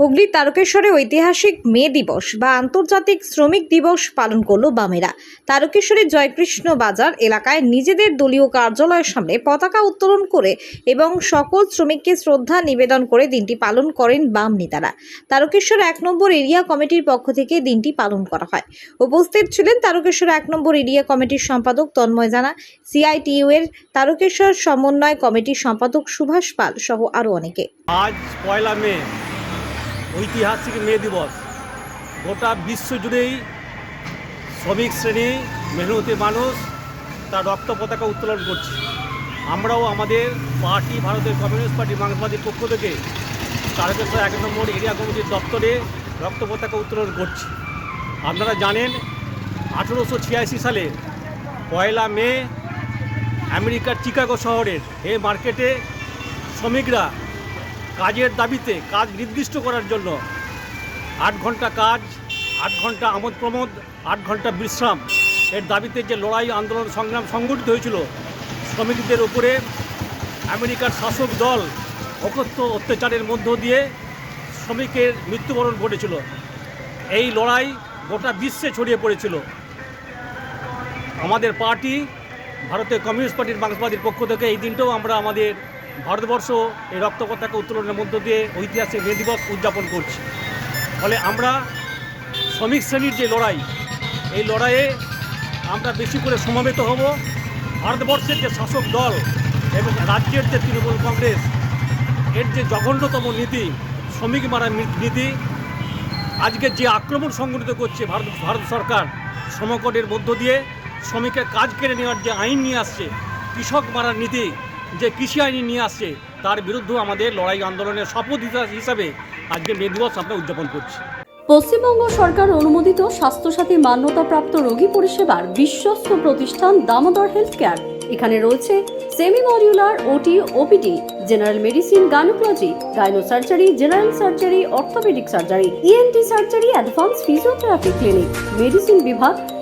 হুগলির তারকেশ্বরে ঐতিহাসিক মে দিবস বা আন্তর্জাতিক শ্রমিক দিবস পালন করল বামেরা। তারকেশ্বরের জয়কৃষ্ণ বাজার এলাকায় নিজেদের দলীয় কার্যালয়ের সামনে পতাকা উত্তোলন করে এবং সকল শ্রমিককে শ্রদ্ধা নিবেদন করে দিনটি পালন করেন বাম নেতারা। তারকেশ্বর এক নম্বর এরিয়া কমিটির পক্ষ থেকে দিনটি পালন করা হয়। উপস্থিত ছিলেন তারকেশ্বর এক নম্বর এরিয়া কমিটির সম্পাদক তন্ময় জানা, সিআইটিইউ এর তারকেশ্বর সমন্বয় কমিটির সম্পাদক সুভাষ পাল সহ আরও অনেকে। আজ পয়লা মে ঐতিহাসিক মে দিবস। গোটা বিশ্ব জুড়েই শ্রমিক শ্রেণি, মেহনতি মানুষ তার রক্ত পতাকা উত্তোলন করছে। আমরাও আমাদের পার্টি, ভারতের কমিউনিস্ট পার্টি মার্ক্সবাদীর পক্ষ থেকে তারকেশ্বর এক নম্বর এরিয়া কমিটির দপ্তরে রক্ত পতাকা উত্তোলন করছি। আপনারা জানেন, আঠেরোশো ছিয়াশি সালে পয়লা মে আমেরিকার চিকাগো শহরের হে মার্কেটে শ্রমিকরা কাজের দাবিতে কাজ নির্দিষ্ট করার জন্য আট ঘণ্টা কাজ, আট ঘণ্টা আমোদ প্রমোদ, আট ঘণ্টা বিশ্রাম। এর দাবিতে যে লড়াই আন্দোলন সংগ্রাম সংগঠিত হয়েছিল, শ্রমিকদের উপরে আমেরিকার শাসক দল অকথ্য অত্যাচারের মধ্য দিয়ে শ্রমিকের মৃত্যুবরণ ঘটেছিল। এই লড়াই গোটা বিশ্বে ছড়িয়ে পড়েছিল। আমাদের পার্টি ভারতের কমিউনিস্ট পার্টির মার্ক্সবাদীর পক্ষ থেকে এই দিনটাও আমরা আমাদের ভারতবর্ষ এই রক্ত পতাকা উত্তোলনের মধ্য দিয়ে ঐতিহাসিক মে দিবস উদযাপন করছি। ফলে আমরা শ্রমিক শ্রেণির যে লড়াই, এই লড়াইয়ে আমরা বেশি করে সমবেত হব। ভারতবর্ষের যে শাসক দল এবং রাজ্যের যে তৃণমূল কংগ্রেস, এর যে জঘন্যতম নীতি, শ্রমিক মারা নীতি, আজকে যে আক্রমণ সংগঠিত করছে ভারত ভারত সরকার শ্রমকটের মধ্য দিয়ে, শ্রমিকের কাজ কেড়ে নেওয়ার যে আইন নিয়ে আসছে, কৃষক মারার নীতি যে কৃষি আইন নিয়ে আসছে, তার বিরুদ্ধে আমাদের লড়াই আন্দোলনের শপথ হিসাবে আজকে মে দিবস আমরা উদযাপন করছি। পশ্চিমবঙ্গ সরকার অনুমোদিত স্বাস্থ্যসাথী মান্যতাপ্রাপ্ত রোগী পরিষেবার বিশ্বস্ত প্রতিষ্ঠান দামোদর হেলথ কেয়ার এখানে রয়েছে semi modular OT OPD general medicine, gynaecology gynae surgery general surgery, orthopaedic surgery ENT surgery, advance physiotherapy clinic, medicine বিভাগ